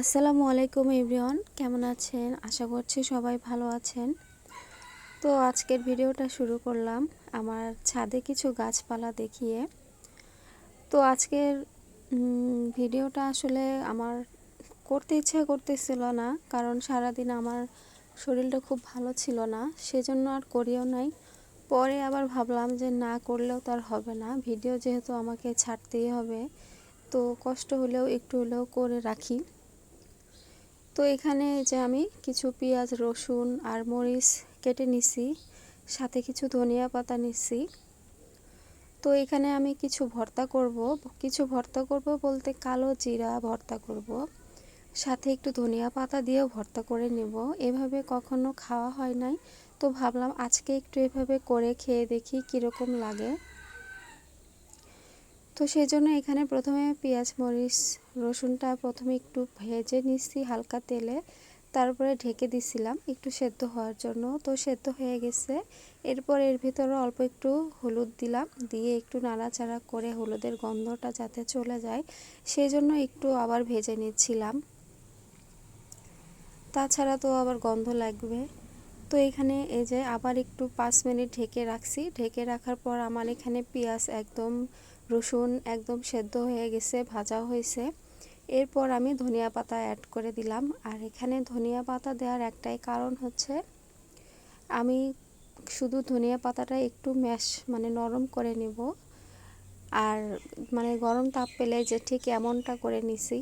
আসসালামু আলাইকুম এভরিওয়ান, কেমন আছেন? আশা করছি সবাই ভালো আছেন। তো আজকের ভিডিওটা শুরু করলাম আমার ছাদে কিছু গাছপালা দেখিয়ে। তো আজকের ভিডিওটা আসলে আমার করতে ইচ্ছে করতেছিল না, কারণ সারাদিন আমার শরীরটা খুব ভালো ছিল না, সেজন্য আর করিও নাই। পরে আবার ভাবলাম যে না করলেও তার হবে না, ভিডিও যেহেতু আমাকে ছাড়তেই হবে, তো কষ্ট হলেও একটু হলেও করে রাখি। তো এখানে যে আমি কিছু পেঁয়াজ, রসুন আর মরিচ কেটে নিছি, সাথে কিছু ধনিয়া পাতা নিছি। তো এখানে আমি কিছু ভর্তা করব। কিছু ভর্তা করব বলতে কালো জিরা ভর্তা করব, সাথে একটু ধনিয়া পাতা দিয়েও ভর্তা করে নেব। এভাবে কখনো খাওয়া হয় নাই, তো ভাবলাম আজকে একটু এভাবে করে খেয়ে দেখি কীরকম লাগে। তো সেই জন্য এখানে প্রথমে পেঁয়াজ, মরিচ, রসুনটা প্রথমে একটু ভেজে নিচ্ছি হালকা তেলে। তারপরে ঢেকে দিছিলাম একটু সেদ্ধ হওয়ার জন্য। তো সেদ্ধ হয়ে গেছে। এরপর এর ভিতরে অল্প একটু হলুদ দিলাম। দিয়ে একটু নাড়াচাড়া করে হলুদের গন্ধটা যাতে চলে যায়, সেই জন্য একটু আবার ভেজে নিচ্ছিলাম। তাছাড়া তো আবার গন্ধ লাগবে। তো এখানে এই যে আবার একটু পাঁচ মিনিট ঢেকে রাখছি। ঢেকে রাখার পর আমার এখানে পেঁয়াজ একদম রসুন একদম সেদ্ধ হয়ে গেছে, ভাজা হয়েছে। এরপর আমি ধনিয়া পাতা অ্যাড করে দিলাম। আর এখানে ধনিয়া পাতা দেওয়ার একটাই কারণ হচ্ছে, আমি শুধু ধনিয়া পাতাটা একটু ম্যাশ মানে নরম করে নিব। আর মানে গরম তাপ পেলে যে ঠিক এমনটা করে নিছি।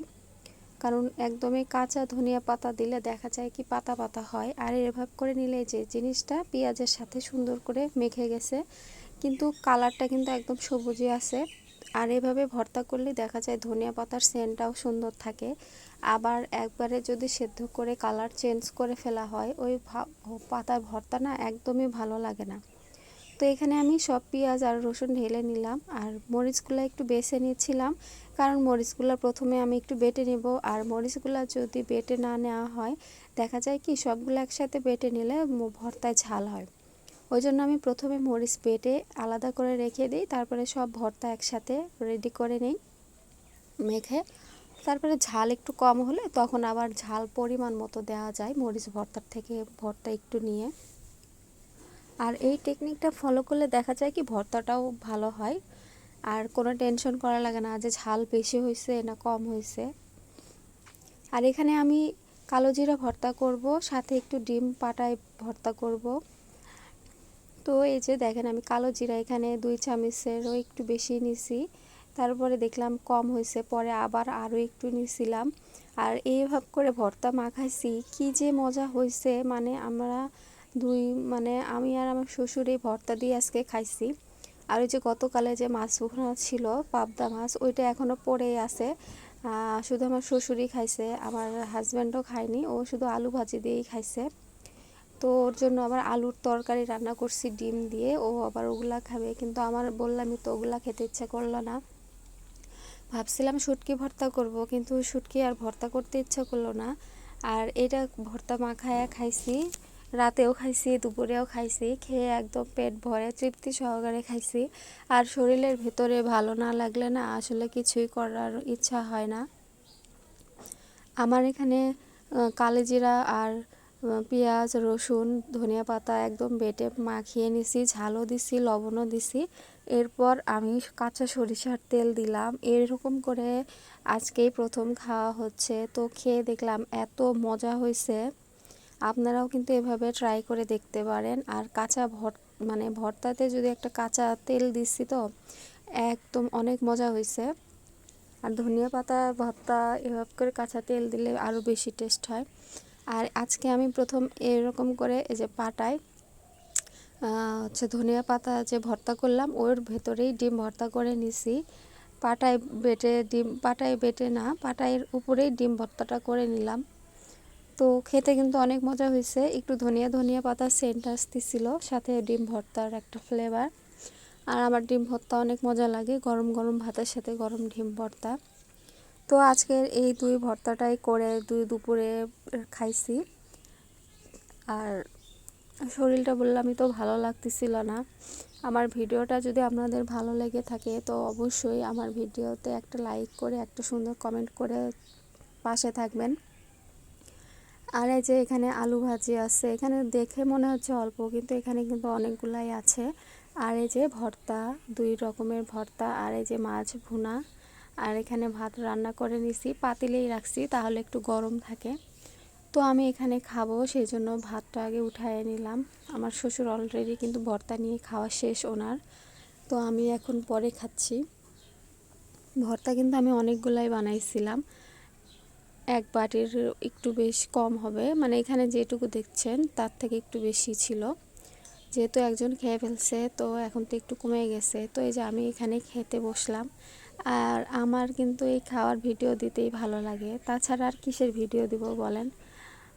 কারণ একদমই কাঁচা ধনিয়া পাতা দিলে দেখা যায় কি পাতা পাতা হয়। আর এভাবে করে নিলে যে জিনিসটা পেঁয়াজের সাথে সুন্দর করে মেখে গেছে। কিন্তু কালারটা কিন্তু একদম সবুজই আছে। আর এভাবে ভর্তা করলে দেখা যায় ধনিয়া পাতার সেন্টটাও সুন্দর থাকে। আবার একবারে যদি সেদ্ধ করে কালার চেঞ্জ করে ফেলা হয়, ওই পাতার ভর্তা না একদমই ভালো লাগে না। তো এখানে আমি সব পেঁয়াজ আর রসুন ঢেলে নিলাম আর মরিচগুলো একটু বেছে নিয়েছিলাম। কারণ মরিচগুলো প্রথমে আমি একটু বেটে নেব আর মরিচগুলো যদি বেটে না নেওয়া হয়, দেখা যায় কি সবগুলো একসাথে বেটে নিলে ভর্তায় ঝাল হয়। ওই জন্য আমি প্রথমে মরিচ বেটে আলাদা করে রেখে দিই, তারপরে সব ভর্তা একসাথে রেডি করে নিই মেখে। তারপরে ঝাল একটু কম হলে তখন আবার ঝাল পরিমাণ মতো দেওয়া যায় মরিচ ভর্তার থেকে ভর্তা একটু নিয়ে। আর এই টেকনিকটা ফলো করলে দেখা যায় কি ভর্তাটাও ভালো হয়। আর কোনো টেনশন করা লাগে না যে ঝাল বেশি হয়েছে না কম হয়েছে আর এখানে আমি কালো জিরা ভর্তা করব, সাথে একটু ডিম পাটায় ভর্তা করব। তো এই যে দেখেন আমি কালো জিরা এখানে দুই চামচেরও একটু বেশি নিছি। তারপরে দেখলাম কম হয়েছে, পরে আবার আরও একটু নিছিলাম। আর এইভাবে করে ভর্তা মাখাইছি, কি যে মজা হয়েছে মানে আমরা দুই মানে আমি আর আমার শ্বশুর এই ভর্তা দিয়ে আজকে খাইছি। আর ওই যে গতকালে যে মাছ ভুনা ছিল, পাবদা মাছ, ওইটা এখনও পড়েই আছে। শুধু আমার শ্বশুরই খাইছে, আমার হাজব্যান্ডও খায়নি, ও শুধু আলু ভাজি দিয়েই খাইছে। তো ওর জন্য আবার আলুর তরকারি রান্না করছি ডিম দিয়ে। ও আবার ওগুলা খাবে। কিন্তু আমার বললামই তো ওগুলা খেতে ইচ্ছা করল না। ভাবছিলাম শুটকি ভর্তা করব, কিন্তু শুটকি আর ভর্তা করতে ইচ্ছা করল না। আর এটা ভর্তা মাখায়া খাইছি, রাতেও খাইছি, দুপুরেও খাইছি, খেয়ে একদম পেট ভরে তৃপ্তি সহকারে খাইছি। আর শরীরের ভেতরে ভালো না লাগলে না আসলে কিছুই করার ইচ্ছা হয় না। আমার এখানে কালেজিরা আর পেঁয়াজ, রসুন, ধনিয়া পাতা একদম বেটে মাখিয়ে নিছি, ঝালও দিছি, লবণও দিছি। এরপর আমি কাঁচা সরিষার তেল দিলাম। এরকম করে আজকেই প্রথম খাওয়া হচ্ছে। তো খেয়ে দেখলাম এত মজা হয়েছে। আপনারাও কিন্তু এভাবে ট্রাই করে দেখতে পারেন। আর কাঁচা ভর মানে ভর্তাতে যদি একটা কাঁচা তেল দিচ্ছি তো, একদম অনেক মজা হয়েছে। আর ধনিয়া পাতা, ভর্তা, এভাবে করে কাঁচা তেল দিলে আরও বেশি টেস্ট হয়। আর আজকে আমি প্রথম এরকম করে এই যে পাটায় হচ্ছে ধনিয়া পাতা যে ভর্তা করলাম, ওর ভেতরেই ডিম ভর্তা করে নিছি। পাটায় বেটে ডিম, পাটায় বেটে না, পাটায়ের উপরেই ডিম ভর্তাটা করে নিলাম। তো খেতে কিন্তু অনেক মজা হয়েছে। একটু ধনিয়া ধনিয়া পাতা সেন্ট আসতেছিল, সাথে ডিম ভর্তার একটা ফ্লেভার আর আমার ডিম ভর্তা অনেক মজা লাগে, গরম গরম ভাতের সাথে গরম ডিম ভর্তা। তো আজকের এই দুই ভর্তাটাই করে দুই দুপুরে খাইছি। আর শরীরটা বললামই তো ভালো লাগতেছিল না। আমার ভিডিওটা যদি আপনাদের ভালো লেগে থাকে তো অবশ্যই আমার ভিডিওতে একটা লাইক করে, একটা সুন্দর কমেন্ট করে পাশে থাকবেন। আর এই যে এখানে আলু ভাজি আছে, এখানে দেখে মনে হচ্ছে অল্প, কিন্তু এখানে কিন্তু অনেকগুলাই আছে। আর এই যে ভর্তা, দুই রকমের ভর্তা, আর এই যে মাছ ভুনা আর এখানে ভাত রান্না করে নিছি, পাতিলেই রাখছি, তাহলে একটু গরম থাকে। তো আমি এখানে খাব, সেই জন্য ভাতটা আগে উঠায় নিলাম। আমার শ্বশুর অলরেডি কিন্তু ভর্তা নিয়ে খাওয়া শেষ ওনার। তো আমি এখন পরে খাচ্ছি। ভর্তা কিন্তু আমি অনেকগুলাই বানাইছিলাম। এক বাটির একটু বেশ কম হবে মানে এখানে যেটুকু দেখছেন, তার থেকে একটু বেশি ছিল। যেহেতু একজন খেয়ে ফেলছে, তো এখন তো একটু কমে গেছে। তো এই যে আমি এখানে খেতে বসলাম। আর আমার কিন্তু এই খাওয়ার ভিডিও দিতেই ভালো লাগে। তাছাড়া আর কিসের ভিডিও দিব বলেন?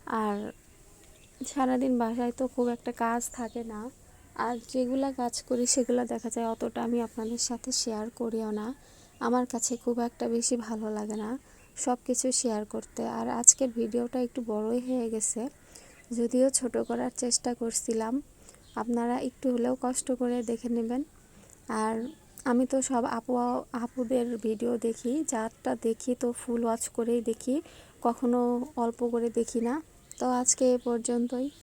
আর সারাদিন বাসায় তো খুব একটা কাজ থাকে না। আর যেগুলো কাজ করি সেগুলো দেখা যায় অতটা আমি আপনাদের সাথে শেয়ার করিও না। আমার কাছে খুব একটা বেশি ভালো লাগে না সব কিছু শেয়ার করতে। আর আজকের ভিডিওটা একটু বড়ই হয়ে গেছে। যদিও ছোট করার চেষ্টা করছিলাম। আপনারা একটু হলেও কষ্ট করে দেখে নেবেন। আর আমি তো সব আপু, আপুদের ভিডিও দেখি, যারটা দেখি তো ফুল ওয়াচ করেই দেখি, কখনো অল্প করে দেখি না। তো আজকে এ পর্যন্তই।